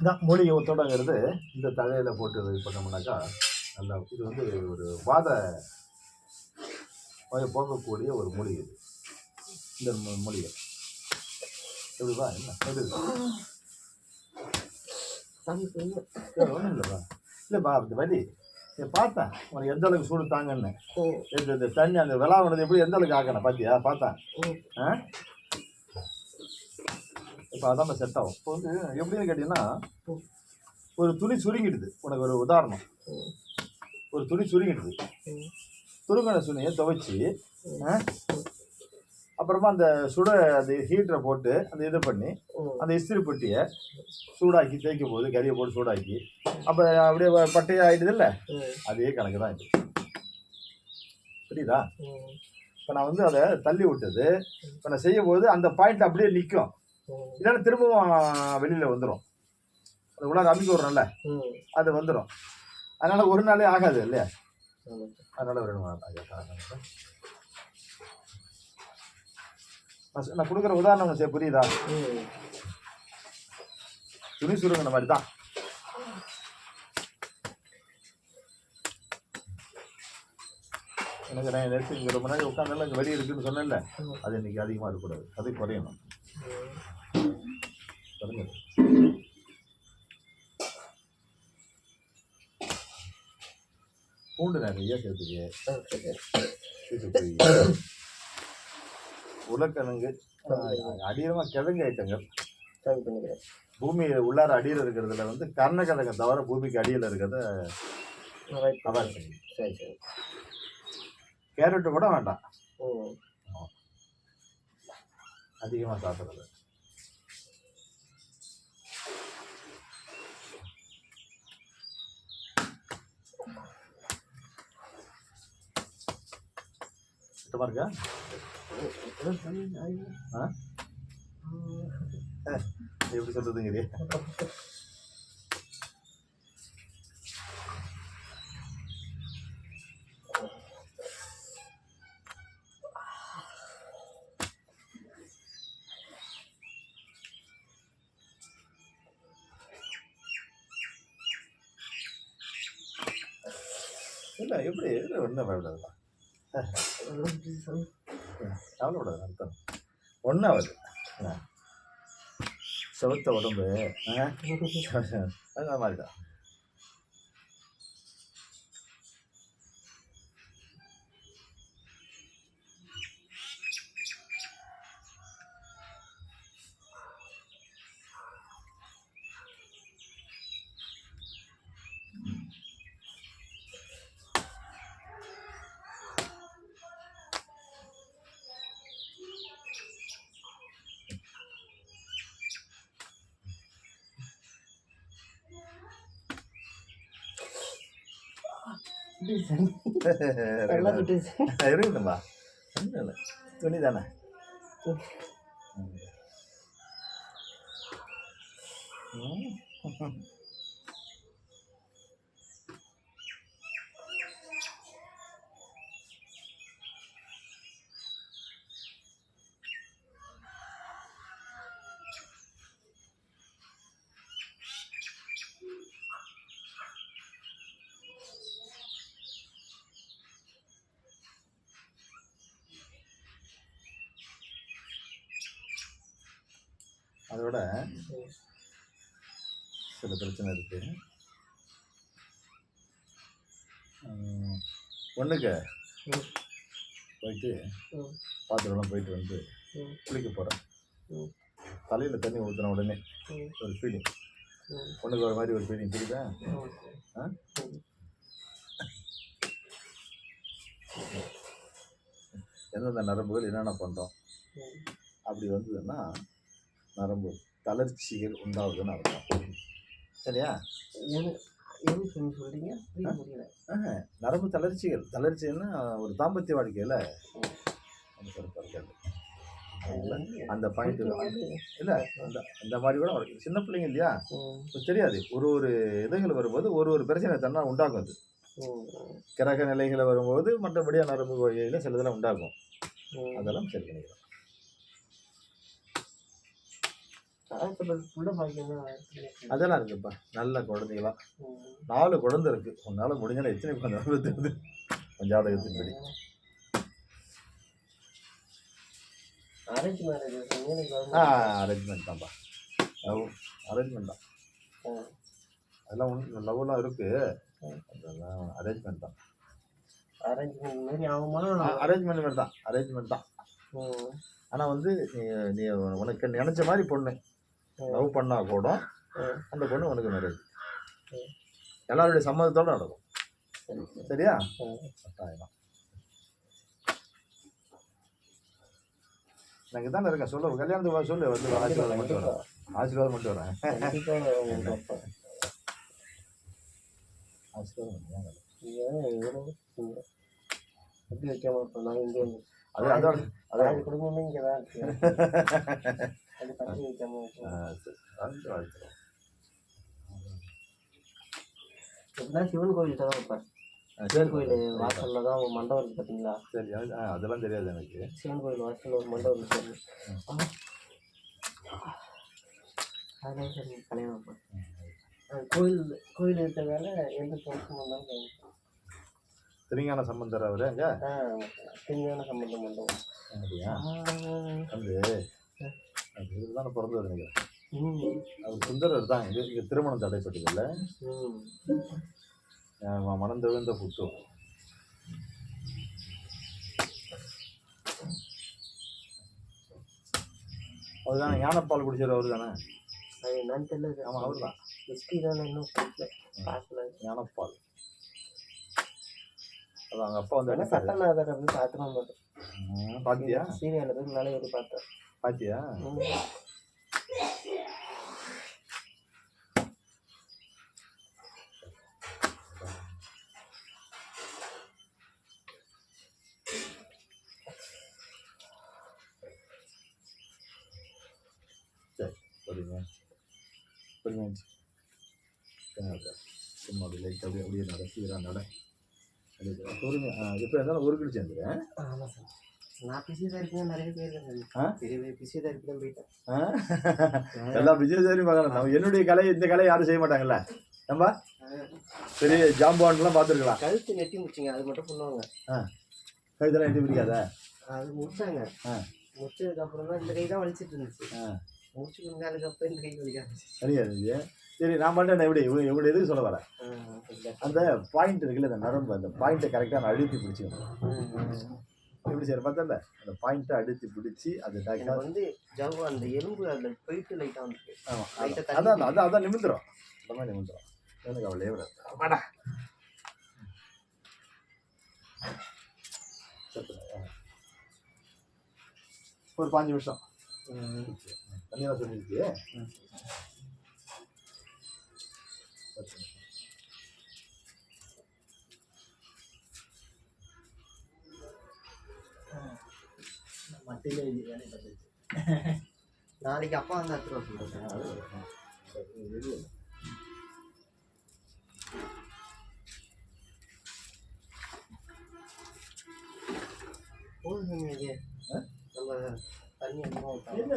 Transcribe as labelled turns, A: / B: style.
A: இதான் மூலிகை ஒத்தோடங்கிறது இந்த தழையில போட்டு இது பண்ணோம்னாக்கா நல்லா இது வந்து ஒரு வாத நோயை போக்கக்கூடிய ஒரு மூலிகை இது. இந்த மூ- மூலிகை எப்படிப்பா? என்ன? எப்படி ஒண்ணும் இல்லைப்பா. இல்லைப்பா வலி இதை பார்த்தேன். உனக்கு எந்த அளவுக்கு சூடு தாங்கன்னு. இந்த தண்ணி அந்த விளாவனது எப்படி எந்த அளவுக்கு ஆக்கணும்? பார்த்தியா பார்த்தேன். ஆ? இப்போ அதான் செட் ஆகும். இப்போ வந்து எப்படின்னு கேட்டிங்கன்னா ஒரு துணி சுருங்கிடுது. உனக்கு ஒரு உதாரணம். ஒரு துணி சுருங்கிடுது. சுருங்கின துணியை துவைச்சி அப்புறமா அந்த சுட அந்த ஹீட்டரை போட்டு அந்த இது பண்ணி அந்த இஸ்திரி பெட்டியை சூடாக்கி தேய்க்கும் போது கறியை போட்டு சூடாக்கி அப்போ அப்படியே வ- பட்டையா இல்லை அதே கணக்கு தான் இது. புரியுதா? இப்போ நான் வந்து அதை தள்ளி விட்டது. இப்போ நான் செய்யும் போது அந்த பாயிண்ட் அப்படியே நிற்கும் இல்லைன்னா திரும்பவும் வெளியில் வந்துடும் அது உள்ளார அமைக்க விட்றோம்ல அது வந்துடும் அதனால் ஒரு நாளே ஆகாது இல்லையா? அதனால் ஒரு நாள் நான் கொடுக்குற உதாரணம் உனக்கு புரியுதா? துணி சுருங்கின மாதிரி தான். எனக்கு நான் நேற்று இங்கே ரொம்ப நேரம் உட்காந்தால இங்கே வெளியே இருக்குன்னு சொன்னேன்ல. அது இன்னைக்கு அதிகமாக இருக்கக்கூடாது. அது குறையணும். பூண்டு நிறைய சேர்த்துக்கு உருளைக்கிழங்கு அடியமாக கிழங்கு ஐட்டங்கள். பூமி உள்ளார அடியில் இருக்கிறதுல வந்து கர்ணக்கிழங்கை தவிர பூமிக்கு அடியில் இருக்கிறத அவாய்ட் பண்ணி
B: சரி சரி
A: கேரட்டு கூட வேண்டாம். அதிகமாக சாப்பிட்றது சுத்தமாக இருக்கா ஆ எப்படி சொல்கிறதுங்கிறீ இல்லை எப்படி ஒன்றும் பயப்படாதுப்பா கவலைப்படாது அர்த்தம். ஒன்றாவது செவத்த உடம்பு அது மாதிரி தான்.
B: நல்லா விட்டுச்சு
A: இருக்குதும்பா ஒன்றும் இல்லை துணி தானே ம். விட சில பிரச்சனை இருக்கு. ம், ஒண்ணுக்கு போயிட்டு பாத்திரம்லாம் போயிட்டு வந்து குளிக்க போகிறேன் தலையில் தண்ணி ஊற்றின உடனே ஒரு ஃபீலிங்
B: பொண்ணுக்கு
A: வர ஒரு மாதிரி ஒரு ஃபீலிங்
B: தெரியுதா
A: ஆ? எந்தெந்த நரம்புகள் என்னென்ன பண்ணுறோம் அப்படி வந்ததுன்னா நரம்பு தளர்ச்சிகள் உண்டாகுதுன்னு அர்த்தம். சரியா? நரம்பு தளர்ச்சிகள். தளர்ச்சின்னா ஒரு தாம்பத்திய வாழ்க்கையில் அந்த பாயிண்ட் இல்லை அந்த அந்த மாதிரி கூட. சின்ன பிள்ளைங்க இல்லையா? தெரியாது. ஒரு ஒரு இதுகள் வரும்போது ஒரு ஒரு பிரச்சனை தன்னா உண்டாகும் அது. கிரக நிலைகளை வரும்போது மற்றபடியாக நரம்பு வகையில் சில இதெல்லாம் உண்டாகும். அதெல்லாம் சரி பண்ணிக்கலாம். அதெல்லாம் இருக்குப்பா. நல்ல குழந்தைகளா. நாலு குழந்தை இருக்கு. உன்னால முடிஞ்சாலும் எத்தனை குழந்தை
B: அரேஞ்ச் மேரேஜ்
A: ஆ அரேஞ்ச்மெண்ட் தான்ப்பா. அரேஞ்ச்மெண்ட் தான். அதெல்லாம் ஒன்று லவ்லாம் இருக்கு. அதெல்லாம் அரேஞ்ச்மெண்ட் தான்.
B: அரேஞ்ச்மெண்ட் மாதிரி
A: தான். அரேஞ்ச்மெண்ட் தான். ஆனால் வந்து நீ உனக்கு நினச்ச மாதிரி பொண்ணு. லவ் பண்ணா கூட. அந்த பொண்ணு உனக்கு மேரேஜ் எல்லாருடைய சம்மதத்தோட நடக்கும்.
B: சரி சரி
A: சரியா. கட்டாயம் எனக்கு தானே இருக்கேன். சொல்லு கல்யாணத்துக்கு சொல்லு. வந்து ஆசீர்வாதம் மட்டும் வரேன். ஆசீர்வாதம் மட்டும் வரேன். ஆசீர்வாதம் அது அதோட அதான்
B: அது குடும்பமே இங்கே தான் எப்படின்னா சிவன் கோயில் தான் வைப்பார் சிவன் கோயில் வாசல்ல தான் ஒரு மண்டபம் இருக்கு பார்த்தீங்களா
A: சரி அதெல்லாம் தெரியாது எனக்கு
B: சிவன் கோயில் வாசல்ல ஒரு மண்டபம் இருக்கு அதெல்லாம் சரி கல்யாணம் வைப்பார் கோயில் கோயில் இருக்கிறதால எந்த தோற்றம் வந்தாலும்.
A: திருஞான சம்பந்தர் அவரு அங்க
B: திருஞான சம்பந்தம் மண்டபம்
A: அப்படியா வந்து அது இதுதானே பிறந்தவர் நினைக்கிறேன். அவர் சுந்தரர் தான். இங்க இங்க திருமணம் தடைப்பட்டது இல்லை
B: ம்
A: மனம் தவிர்ந்த புத்து. அவர்தானே? ஞானப்பால் குடிச்சவர் அவர் தானே
B: என்னன்னு தெரியல.
A: ஆமாம் அவர் தான்
B: ஹிஸ்ட்ரி தான் இன்னும் பார்க்கல.
A: ஞானப்பால் அது அவங்க அப்பா வந்து.
B: சட்டநாதர் அப்படின்னு பார்த்துருவோம்
A: பாத்தியா?
B: சீரியல் போய் மேலே ஏறி பார்த்தேன்
A: பாத்தியா சரி சும்மா அப்படி லைட் அப்படியே அப்படியே நட சீராக நட இப்போ இருந்தாலும் ஒரு கிழிச்சு வந்துடுறேன்
B: ஆமாம் சார் நான் பிஸி தான் இருக்கேன் நிறைய பேர்
A: ஆ?
B: பெரிய பிஸி தான் இருக்கு தான் போயிட்டேன்
A: எல்லாம் பார்க்கலாம் நம்ம என்னுடைய கலை இந்த கலை யாரும் செய்ய மாட்டாங்கல்ல? நம்ம? பெரிய ஜாம்பான்லாம் பார்த்துருக்கலாம்.
B: கழுத்து நெட்டி முடிச்சிங்க அது மட்டும் பண்ணுவாங்க.
A: இதெல்லாம் எட்டி பிடிக்காத?
B: அது முடிச்சாங்க.
A: ஆ.
B: முடிச்சதுக்கு அப்புறம் தான் இந்த கை தான் வலிச்சிட்டு இருந்துச்சு.
A: ஆ.
B: முடிச்சு கொஞ்ச நாளுக்கு அப்புறம் இந்த கை வலிக்க ஆரம்பிச்சிச்சு.
A: சரியா சரி நான் மட்டும் எப்படி இவங்க எதுக்கு சொல்ல வரேன்?
B: ஆ, இல்ல.
A: அந்த பாயிண்ட் இருக்குல்ல அந்த நரம்பு அந்த பாயிண்ட்டை கரெக்டாக நான் அழுத்தி பிடிச்சிக்கணும். எப்படி சரி பார்த்தல அந்த பாயிண்ட்டை அழுத்தி பிடிச்சி அது
B: வந்து ஜவ்வு அந்த எலும்பு அதில் போயிட்டு லைட்டாக வந்துருக்கு.
A: ஆமாம் அதான் அதான் அதான் நிமிந்துடும் அந்த மாதிரி நிமிந்துடும் எனக்கு அவளே விட வாடா. ஒரு பாஞ்சு நிமிஷம். தண்ணியெல்லாம் சொல்லிருக்கு வேலை பார்த்துச்சு
B: நாளைக்கு அப்பா வந்து வர சொல்கிறேன் போதும் இது நம்ம தண்ணி.
A: என்ன